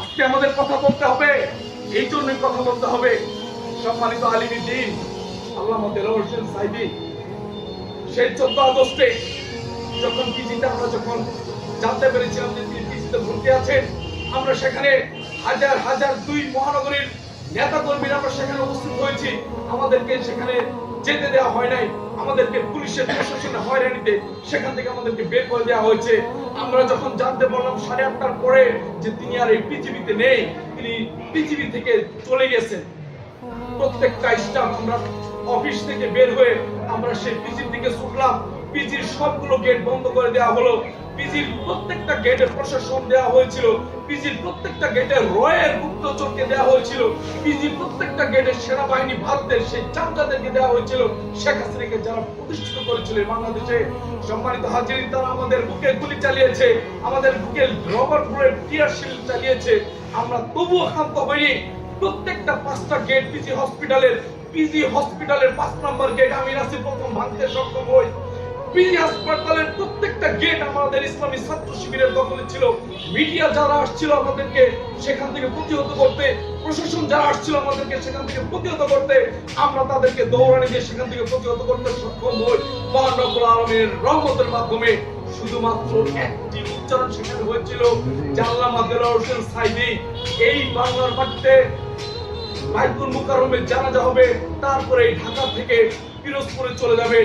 আজকে আমাদের কথা বলতে হবে। এই জন্যই কথা বলতে হবে। সম্মানিত আলিমী দিন আল্লাহ হোসেন সাইদি সেই চোদ্দ আগস্টে যখন পিজিতে আমরা যখন জানতে পেরেছিলাম যে তিনি পিজিতে ভর্তি আছেন, আমরা সেখানে হাজার হাজার দুই মহানগরীর নেতা কর্মীরা আমরা সেখানে উপস্থিত হয়েছি। আমাদেরকে সেখানে যেতে দেওয়া হয় নাই। আমাদেরকে পুলিশের প্রশাসনে হয়রানিতে সেখান থেকে আমাদেরকে বের করে দেওয়া হয়েছে। আমরা যখন জানতে পারলাম সাড়ে আটটার পরে যে তিনি আর এই পৃথিবীতে নেই, তিনি পৃথিবী থেকে চলে গেছেন। প্রত্যেকটা স্টাফ আমরা অফিস থেকে বের হয়ে আমরা সেই পিজির দিকে ছুটলাম। পিজির সবগুলো গেট বন্ধ করে দেওয়া হলো। পিজির প্রত্যেকটা গেটে প্রশাসন দেওয়া হয়েছিল, পিজির প্রত্যেকটা গেটে রয়ের গুপ্তচরকে দেওয়া হয়েছিল, পিজির প্রত্যেকটা গেটে সেনাবাহিনী ভারতের সেই চামচাদেরকে দেওয়া হয়েছিল। শেখ হাসিনাকে যারা প্রতিষ্ঠিত করেছিলেন বাংলাদেশে, সম্মানিত হাজির তারা আমাদের বুকে গুলি চালিয়েছে, আমাদের বুকে রবার বুলেট টিয়ারশিল চালিয়েছে। আমরা তবুও ক্ষান্ত হইনি। প্রত্যেকটা পাঁচটা গেট পিজি হসপিটালের পিজি হসপিটালের পাঁচ নম্বর গেট আমি রাসি প্রথম ভাঙতে সক্ষম হই। পিজি হাসপাতালের প্রত্যেকটা গেট আমাদের ইসলামী ছাত্র শিবিরের দখলে ছিল। মিডিয়া যারা আসছিল আমাদেরকে সেখান থেকে প্রতিহত করতে, প্রশাসন যারা আসছিল আমাদেরকে সেখান থেকে প্রতিহত করতে, আমরা তাদেরকে দৌড়ানি দিয়ে সেখান থেকে প্রতিহত করতে সক্ষম হই। মহান রব্বুল আলমের রহমতের মাধ্যমে শুধুমাত্র একটি উচ্চারণ সেখানে হয়েছিল হোসেন সাইদি, এই বাংলার মাটিতে জানাজা হবে, তারপরে ঢাকা থেকে পিরোজপুরে চলে যাবে।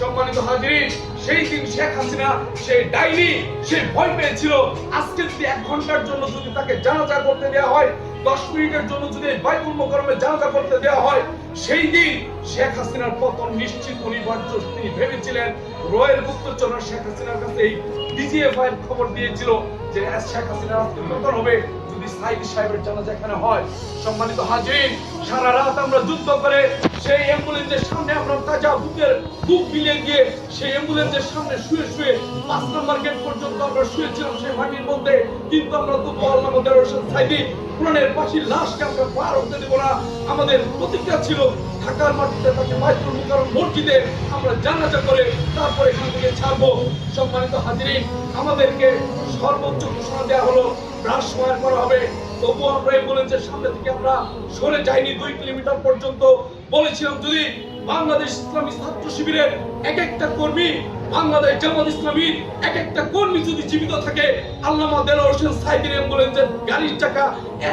সম্মানিত হাজিরিন, সেই দিন শেখ হাসিনা, সেই ডাইনি সে ভয় পেয়েছিল। আজকে যদি এক ঘণ্টার জন্য যদি তাকে জানাজা করতে দেওয়া হয়, দশ মিনিটের জন্য যদি বাইতুল মুকাররমে জানাজা করতে দেওয়া হয়, সেই দিন শেখ হাসিনার পতন নিশ্চিত অনিবার্য তিনি ভেবেছিলেন রয়ের গুপ্তচর শেখ হাসিনার কাছে এই ডিজিএফআই খবর দিয়েছিল যে, শেখ হাসিনার আজকে পতন হবে। যদি সাইদি সাহেবের জানাজা এখানে হয়, সম্মানিত হাজির, সারা রাত আমরা যুদ্ধ করে সেই অ্যাম্বুলেন্সের সামনে আমরা তাজা বুকের বুক মিলিয়ে গিয়ে সেই অ্যাম্বুলেন্সের সামনে শুয়ে শুয়ে পাঁচ নম্বর গেট পর্যন্ত আমরা শুয়েছিলাম সেই মাটির মধ্যে। কিন্তু আমরা তো আল্লাহ হোসেন সাইদি কোরআনের পাখির লাশকে আমরা পার হতে দেব না। আমাদের প্রতিজ্ঞা ছিল, ঢাকার মাটিতে তাকে বাইতুল মুকাররম মসজিদে আমরা জানাজা করে তারপরে এখান থেকে ছাড়বো। সম্মানিত হাজিরিন আমাদেরকে সর্বোচ্চ ঘোষণা দেওয়া হলো হবে। আমরা সামনে থেকে আমরা সরে যাইনি দুই কিলোমিটার পর্যন্ত। বলেছিলাম যদি বাংলাদেশ ইসলামী ছাত্র শিবিরের এক একটা কর্মী, বাংলাদেশ জামাত ইসলামীর এক একটা কর্মী যদি জীবিত থাকে, আল্লামা দেলোয়ার হোসেন গাড়ির চাকা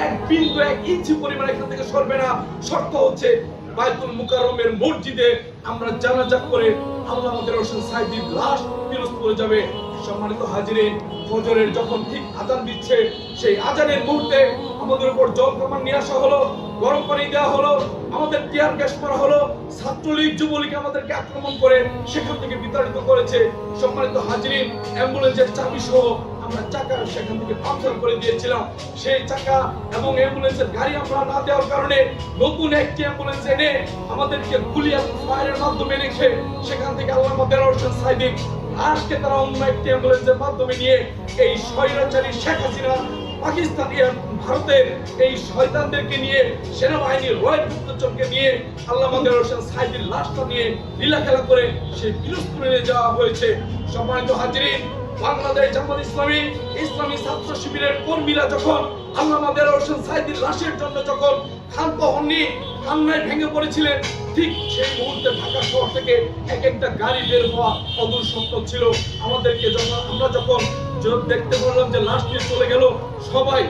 এক বিন্দু, এক ইঞ্চি পরিমাণ এখান থেকে সরবে না। শর্ত হচ্ছে বাইতুল মুকাররমের মসজিদে আমরা জানাজা করে আল্লাহ হোসেন সাইদির লাশ পিরোজপুরে যাবে। সম্মানিত হাজিরিন, ফজরের যখন ঠিক আজান দিচ্ছে, সেই আজানের মুহূর্তে আমাদের উপর জল কামান নিয়ে আসা হলো, গরম পানি দেওয়া হলো, আমাদের টিয়ার গ্যাস করা হলো, ছাত্রলীগ যুবলীগ আমাদেরকে আক্রমণ করে সেখান থেকে বিতাড়িত করেছে। সম্মানিত হাজিরিন, অ্যাম্বুলেন্সের চাবি সহ আমরা চাকা সেখান থেকে পাংচার করে দিয়েছিলাম। সেই চাকা এবং অ্যাম্বুলেন্সের গাড়ি আমরা না দেওয়ার কারণে নতুন একটি অ্যাম্বুলেন্স এনে আমাদেরকে গুলি এবং ফায়ারের মাধ্যমে রেখে সেখান থেকে আল্লাহ সাইদিক আজকে তারা অন্য একটি অ্যাম্বুলেন্সের মাধ্যমে নিয়ে এই স্বৈরাচারী শেখ হাসিনা পাকিস্তানি ভারতের এই শয়তানদেরকে নিয়ে সেনাবাহিনীর রয়েল গুপ্তচরকে নিয়ে আল্লাহ আমাদের হোসেন সাইদির লাশটা নিয়ে লীলা খেলা করে সেই পিরোজপুরে নিয়ে যাওয়া হয়েছে। সম্মানিত হাজিরিন, বাংলাদেশ জামাত ইসলামী ইসলামী ছাত্র শিবিরের কর্মীরা যখন আল্লামা দেলোয়ার হোসেন সাইদির লাশের জন্য যখন ক্ষান্ত হননি কান্নায় ভেঙে পড়েছিলেন। ঠিক সেই মুহূর্তে ঢাকা শহর থেকে এক একটা গাড়ি বের হওয়া অদূর সত্য ছিল। আমাদেরকে যখন, আমরা যখন দেখতে বললাম যে লাশ নিয়ে চলে গেল, সবাই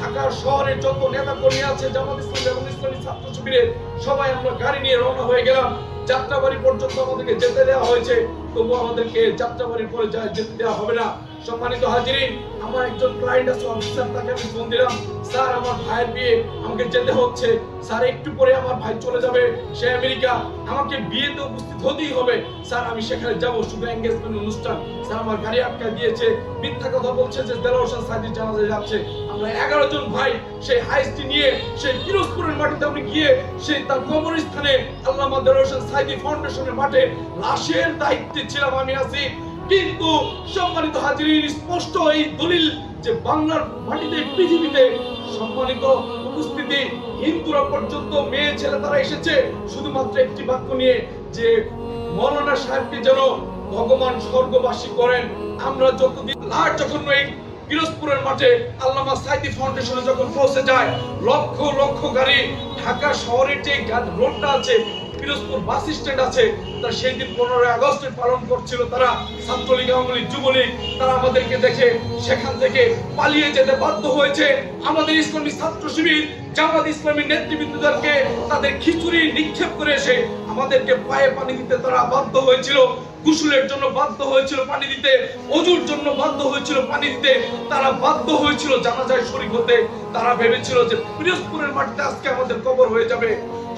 ঢাকার শহরে যত নেতা কর্মী আছে, জামাত ইসলামী এবং ইসলামী ছাত্র শিবিরের সবাই আমরা গাড়ি নিয়ে রওনা হয়ে গেলাম। যাত্রাবাড়ি পর্যন্ত আমাদেরকে যেতে দেওয়া হয়েছে। তবু আমাদেরকে যাত্রাবাড়ির পরে যেতে দেওয়া হবে না। সম্মানিত হাজিরিন, আমার একজন ক্লায়েন্ট আছে অফিসার তাকে আমি ফোন দিলাম। স্যার, আমার ভাইয়ের বিয়ে আমাকে যেতে হচ্ছে। স্যার, একটু পরে আমার ভাই চলে যাবে, সে আমেরিকা। আমাকে বিয়েতে উপস্থিত হতেই হবে। স্যার, আমি সেখানে যাব, শুধু এঙ্গেজমেন্ট অনুষ্ঠান। স্যার, আমার গাড়ি আটকা দিয়েছে। মিথ্যা কথা বলছে যে দেলোয়ার হোসেন সাইদির জানাজা যাচ্ছে। আমরা এগারো জন ভাই সেই হাইস্টি নিয়ে সেই পিরোজপুরের মাটিতে আমি গিয়ে সেই তার কবরস্থানে আল্লামা দেলোয়ার হোসেন সাইদি ফাউন্ডেশনের মাঠে লাশের দায়িত্বে ছিলাম আমি আছি কিন্তু সম্মানিত হাজিরিন, স্পষ্ট এই দলিল যে বাংলার মাটিতে, পৃথিবীতে সম্মানিত উপস্থিতি হিন্দুরা পর্যন্ত, মেয়ে, ছেলে তারা এসেছে। শুধুমাত্র একটি বাক্য নিয়ে যে মৌলানা সাহেবকে যেন ভগবান স্বর্গবাসী করেন, আমরা যতদিন আর যখন এই পিরোজপুরের মাঠে আল্লামা সাইদি ফাউন্ডেশনে যখন পৌঁছে যায়, লক্ষ লক্ষ গাড়ি ঢাকা শহরের যে রোডটা আছে পিরোজপুর বাস স্ট্যান্ড আছে, তা সেই দিন পনেরোই আগস্টে পালন করছিল তারা ছাত্রলীগ, আওয়ামী লীগ, যুবলীগ। তারা আমাদেরকে দেখে সেখান থেকে পালিয়ে যেতে বাধ্য হয়েছে। আমাদের ইসলামী ছাত্র শিবির, জামাত ইসলামী নেতৃবৃন্দদেরকে তাদের খিচুড়ি নিক্ষেপ করে এসে আমাদেরকে পায়ে পানি দিতে তারা বাধ্য হয়েছিল। গোসলের জন্য বাধ্য হয়েছিল পানি দিতে, অজুর জন্য বাধ্য হয়েছিল পানি দিতে। তারা বাধ্য হয়েছিল জানাজায় শরীক হতে। তারা ভেবেছিল যে পিরোজপুরের মাটিতে আজকে আমাদের কবর হয়ে যাবে।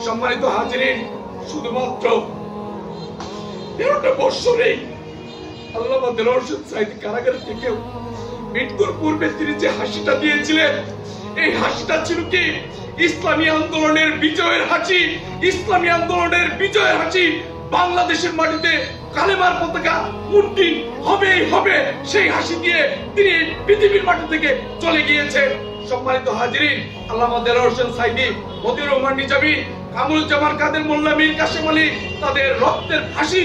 সম্মানিত হাজিরিন শুধুমাত্র তেরোটা বৎসরেই আল্লামা দেলোয়ার হোসেন সাইদি কারাগারে থেকেও মৃত্যুর পূর্বে তিনি যে হাসিটা দিয়েছিলেন, এই হাসিটা ছিল কি? ইসলামী আন্দোলনের বিজয়ের হাসি, ইসলামী আন্দোলনের বিজয়ের হাসি। বাংলাদেশের মাটিতে কালেমার পতাকা উন্টি হবেই হবে, সেই হাসি দিয়ে তিনি পৃথিবীর মাটি থেকে চলে গিয়েছেন। সম্মানিত হাজিরিন আল্লামা দেলোয়ার হোসেন সাইদি মতিউর রহমান নিজামী কামরুজ্জামান, কাদের মোল্লা, মীর কাশেম আলী, তাদের রক্তের ফাঁসি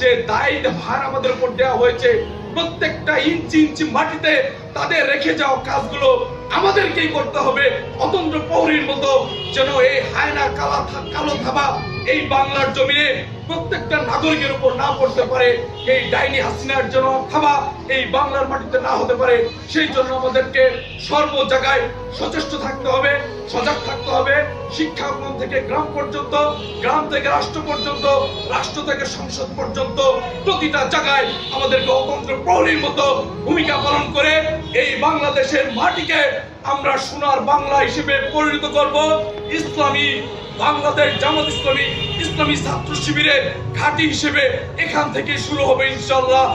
যে দায় ভার আমাদের উপর দেওয়া হয়েছে, প্রত্যেকটা ইঞ্চি ইঞ্চি মাটিতে তাদের রেখে যাওয়া কাজগুলো আমাদেরকেই করতে হবে। অতন্ত্র প্রহরীর মতো যেন এই হায়না কালা কালো থাবা এই বাংলার জমিনে প্রত্যেকটা নাগরিকের উপর না পড়তে পারে, এই ডাইনি হাসিনার জন্য থাবা এই বাংলার মাটিতে না হতে পারে, সেই জন্য আমাদেরকে সর্ব জায়গায় সচেষ্ট থাকতে হবে, সজাগ থাকতে হবে, শিক্ষা অঙ্গন থেকে গ্রাম পর্যন্ত, গ্রাম থেকে রাষ্ট্র পর্যন্ত, রাষ্ট্র থেকে সংসদ পর্যন্ত, প্রতিটা জায়গায় আমাদেরকে অতন্ত্র প্রহরীর মতো ভূমিকা পালন করে এই বাংলাদেশের মাটিকে আমরা সোনার বাংলা হিসেবে পরিণত করব। ইসলামী বাংলাদেশ জামাত ইসলামী ইসলামী ছাত্র শিবিরের ঘাঁটি হিসেবে এখান থেকে শুরু হবে ইনশাল্লাহ।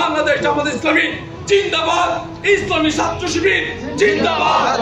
বাংলাদেশ জামাত ইসলামী জিন্দাবাদ। ইসলামী ছাত্র শিবির জিন্দাবাদ।